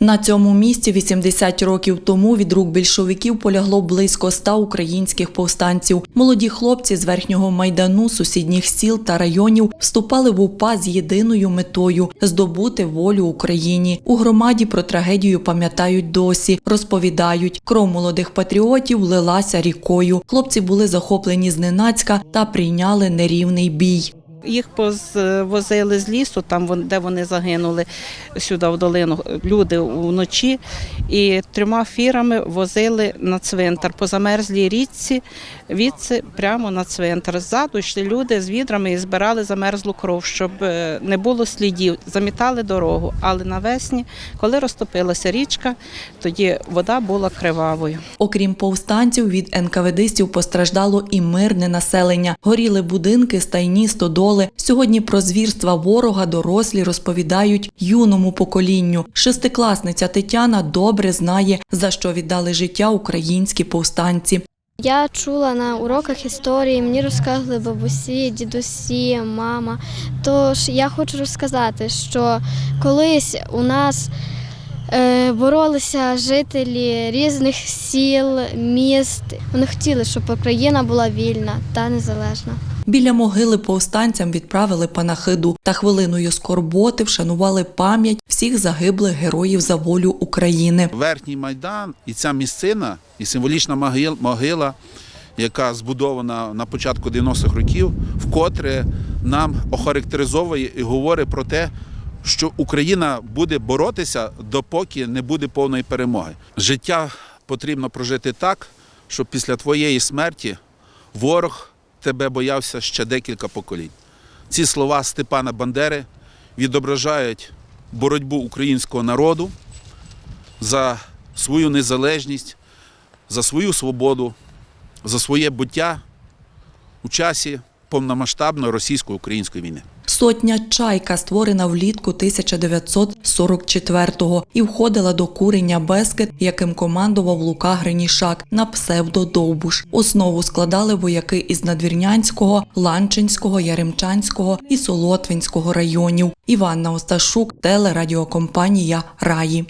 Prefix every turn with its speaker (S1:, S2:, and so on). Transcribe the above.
S1: На цьому місці 80 років тому від рук більшовиків полягло близько 100 українських повстанців. Молоді хлопці з верхнього майдану, сусідніх сіл та районів вступали в УПА з єдиною метою здобути волю Україні. У громаді про трагедію пам'ятають досі, розповідають. Кров молодих патріотів лилася рікою. Хлопці були захоплені зненацька та прийняли нерівний бій.
S2: Їх возили з лісу, там де вони загинули сюди в долину. Люди вночі і трьома фірами возили на цвинтар по замерзлій річці, відси прямо на цвинтар. Ззаду йшли люди з відрами і збирали замерзлу кров, щоб е, не було слідів. Замітали дорогу. Але навесні, коли розтопилася річка, тоді вода була кривавою.
S1: Окрім повстанців, від НКВДистів постраждало і мирне населення. Горіли будинки, стайні, стодоли. Сьогодні про звірства ворога дорослі розповідають юному поколінню. Шестикласниця Тетяна добре знає, за що віддали життя українські повстанці.
S3: Я чула на уроках історії, мені розказували бабусі, дідусі, мама. Тож я хочу розказати, що колись у нас е, боролися жителі різних сіл, міст. Вони хотіли, щоб Україна була вільна та незалежна.
S1: Біля могили повстанцям відправили панахиду та хвилиною скорботи вшанували пам'ять всіх загиблих героїв за волю України.
S4: Верхній майдан і ця місцина, і символічна могила, яка збудована на початку 90-х років, вкотре нам охарактеризовує і говорить про те, що Україна буде боротися, допоки не буде повної перемоги. Життя потрібно прожити так, щоб після твоєї смерті ворог тебе боявся ще декілька поколінь. Ці слова Степана Бандери відображають боротьбу українського народу за свою незалежність, за свою свободу, за своє буття у часі повномасштабної російсько-української війни.
S1: Сотня чайка створена влітку 1944-го і входила до курення Бескет, яким командував Лука Гринішак на псевдодовбуш. Основу складали вояки із Надвірнянського, Ланчинського, Яремчанського і Солотвинського районів. Іванна Осташук, телерадіокомпанія Раї.